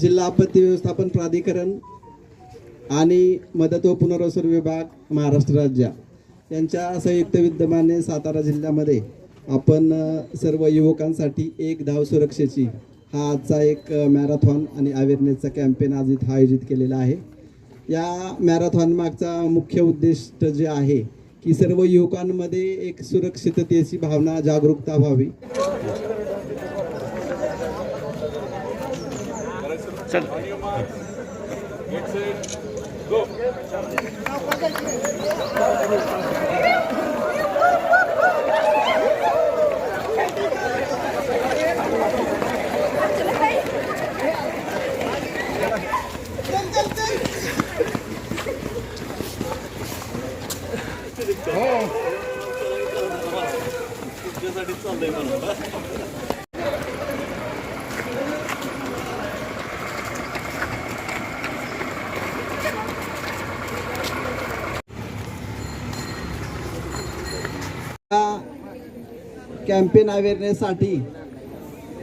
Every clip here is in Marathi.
जिल्हा आपत्ती व्यवस्थापन प्राधिकरण आणि मदत व पुनर्वसन विभाग महाराष्ट्र राज्य. यांच्या संयुक्त विद्यमाने सातारा जिल्ह्यामध्ये आपण सर्व युवकांसाठी एक धाव सुरक्षेची हा आजचा एक मॅरेथॉन आणि अवेअरनेसचा कॅम्पेन आज इथं आयोजित केलेला आहे. या मॅरेथॉन मागचा मुख्य उद्दिष्ट जे आहे की सर्व युवकांमध्ये एक सुरक्षिततेची भावना जागरूकता व्हावी. या कॅम्पेन अवेअरनेससाठी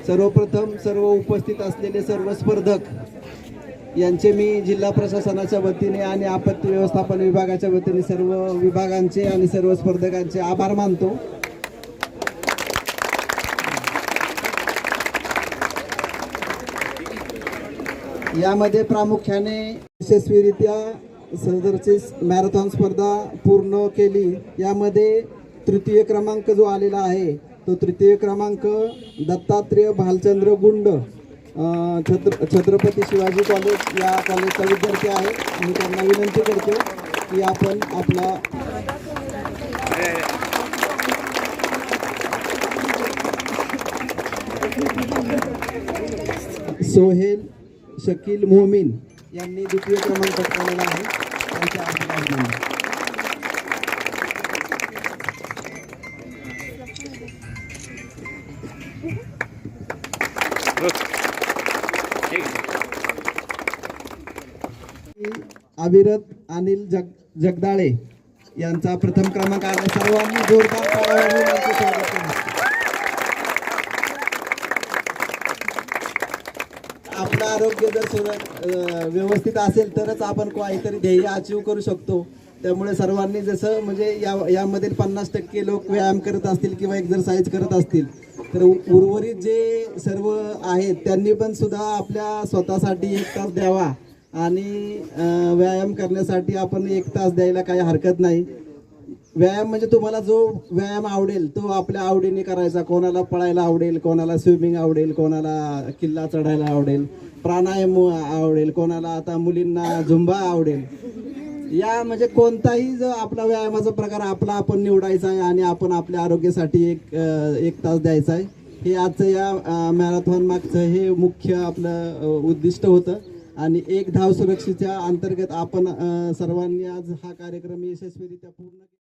सर्वप्रथम सर्व उपस्थित असलेले सर्व स्पर्धक यांचे मी जिल्हा प्रशासनाच्या वतीने आणि आपत्ती व्यवस्थापन विभागाच्या वतीने सर्व विभागांचे आणि सर्व स्पर्धकांचे आभार मानतो. यामध्ये प्रामुख्याने यशस्वीरित्या सदरची मॅरेथॉन स्पर्धा पूर्ण केली. यामध्ये तृतीय क्रमांक जो आलेला आहे तो तृतीय क्रमांक दत्तात्रेय भालचंद्र गुंड. छत्र छत्रपती शिवाजी कॉलेज या कॉलेजचा विद्यार्थी आहे. मी त्यांना विनंती करतो की आपण आपला सोहेल शकील मोमीन यांनी द्वितीय क्रमांक पटकावलेला आहे. त्यांचे अविरत अनिल जग जगदाळे यांचा प्रथम क्रमांक आला सर्वांनी जोरदार आपलं आरोग्य जर सुरक व्यवस्थित असेल तरच आपण काहीतरी ध्येय अचीव करू शकतो. त्यामुळे सर्वांनी जसं म्हणजे या यामध्ये पन्नास टक्के लोक व्यायाम करत असतील किंवा एक्झरसाईज करत असतील तर उर्वरित जे सर्व आहेत त्यांनी पण सुद्धा आपल्या स्वतःसाठी एक तास द्यावा आणि व्यायाम करण्यासाठी आपण एक तास द्यायला काही हरकत नाही. व्यायाम म्हणजे तुम्हाला जो व्यायाम आवडेल तो आपल्या आवडीने करायचा. कोणाला पळायला आवडेल कोणाला स्विमिंग आवडेल कोणाला किल्ला चढायला आवडेल प्राणायाम आवडेल कोणाला आता मुलींना झुंबा आवडेल. या म्हणजे कोणताही जो आपला व्यायामाचा प्रकार आपला आपण निवडायचा आहे आणि आपण आपल्या आरोग्यासाठी एक एक तास द्यायचा आहे हे आजचं या मॅरेथॉन मागचं हे मुख्य आपलं उद्दिष्ट होतं. आणि एक धाव सुरक्षेच्या अंतर्गत आपण सर्वांनी आज हा कार्यक्रम यशस्वीरित्या पूर्ण